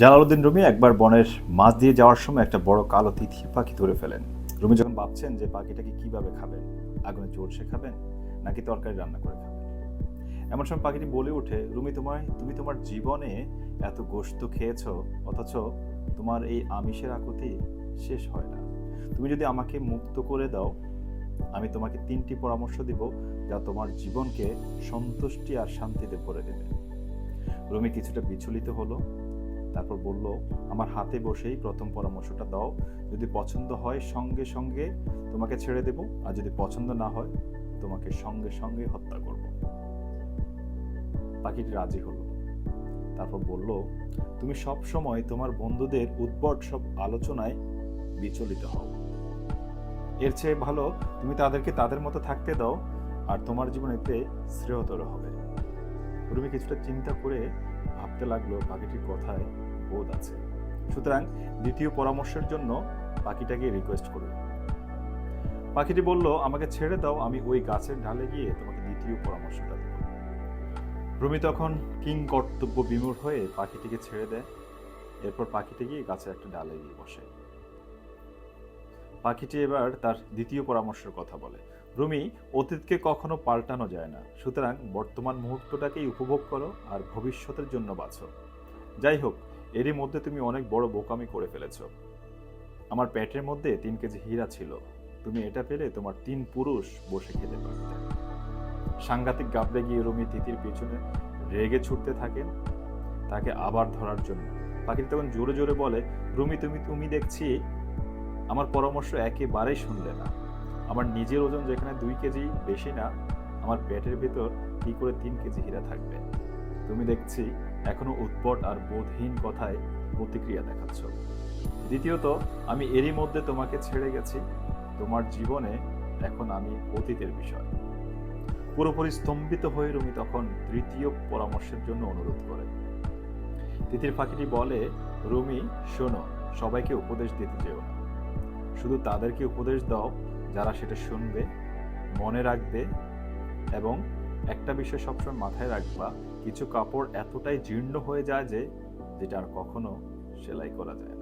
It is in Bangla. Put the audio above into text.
জালালউদ্দিন রুমি একবার বনের মাছ দিয়ে যাওয়ার সময় একটা বড় কালো তিথি পাখি ধরে ফেলেন। রুমি যখন ভাবছেন যে পাখিটাকে কীভাবে খাবেন, আগুনে চড়ছে খাবেন, নাকি তরকারি রান্না করে খাবেন? এমন সময় পাখিটি বলে ওঠে, রুমি তোমায়, তুমি তোমার জীবনে এত গোশত খেয়েছ, অথচ তোমার এই আমিষের আকুতি শেষ হয় না। তুমি যদি আমাকে মুক্ত করে দাও, আমি তোমাকে তিনটি পরামর্শ দিব যা তোমার জীবনকে সন্তুষ্টি আর শান্তিতে ভরে দেবে। রুমি কিছুটা বিচলিত হলো তারপর বলল, আমার হাতে বসেই প্রথম পরামর্শটা দাও। যদি পছন্দ হয় সঙ্গে সঙ্গে তোমাকে ছেড়ে দেব, আর যদি পছন্দ না হয় তোমাকে সঙ্গে সঙ্গে হত্যা করব। পাখিটি রাজি হলো। তারপর বলল, তুমি সব সময় তোমার বন্ধুদের উদ্ভট সব আলোচনায় বিচলিত হও। এর চেয়ে ভালো তুমি তাদেরকে তাদের মতো থাকতে দাও, আর তোমার জীবনেতে শ্রেয়তর হবে। রুমি কিছুটা চিন্তা করে ভাবতে লাগল পাখিটির কথায় বোধ আছে। সুতরাং দ্বিতীয় পরামর্শের জন্য পাখিটাকে রিকোয়েস্ট করল পাখিটি বলল, আমাকে ছেড়ে দাও, আমি ওই গাছের ঢালে গিয়ে তোমাকে দ্বিতীয় পরামর্শটা দেব। রুমি তখন কিং কর্তব্য বিমূঢ় হয়ে পাখিটিকে ছেড়ে দেয়। এরপর পাখিটি গিয়ে গাছের একটা ডালে গিয়ে বসে। পাখিটি এবার তার দ্বিতীয় পরামর্শের কথা বলে। রুমি অতীতকে কখনো পাল্টানো যায় না। সুতরাং বর্তমান মুহূর্তটাকেই উপভোগ করো আর ভবিষ্যতের জন্য বাঁচো। যাই হোক, এরই মধ্যে তুমি অনেক বড় বোকামি করে ফেলেছ। আমার পেটের মধ্যে তিন কেজি হীরা ছিল। তুমি এটা পেলে তোমার তিন পুরুষ বসে খেতে পারতে। সাংঘাতিক গাবড়ে গিয়ে রুমি তিতির পেছনে রেগে ছুটতে থাকেন তাকে আবার ধরার জন্য। পাখিটি তখন জোরে জোরে বলে, রুমি, তুমি তুমি দেখছি, আমার পরামর্শ একেবারেই শুনলে না। আমার নিজের ওজন যেখানে দুই কেজি বেশি না, আমার পেটের ভেতর কি করে তিন কেজি হীরা থাকবে? তুমি দেখছি এখনও উৎপট আর বোধহীন কথায় প্রতিক্রিয়া দেখাচ্ছ। দ্বিতীয়ত, আমি এরই মধ্যে তোমাকে ছেড়ে গেছি। তোমার জীবনে এখন আমি অতীতের বিষয়। পুরোপুরি স্তম্ভিত হয়ে রুমি তখন তৃতীয় পরামর্শের জন্য অনুরোধ করে। তিতির পাখিটি বলে, রুমি, শোনো, সবাইকে উপদেশ দিতে যেও না। শুধু তাদেরকে উপদেশ দাও যারা সেটা শুনবে, মনে রাখবে এবং একটা বিষয় সবসময় মাথায় রাখবা, কিছু কাপড় এতটাই জীর্ণ হয়ে যায় যে, যেটা আর কখনো সেলাই করা যায় না।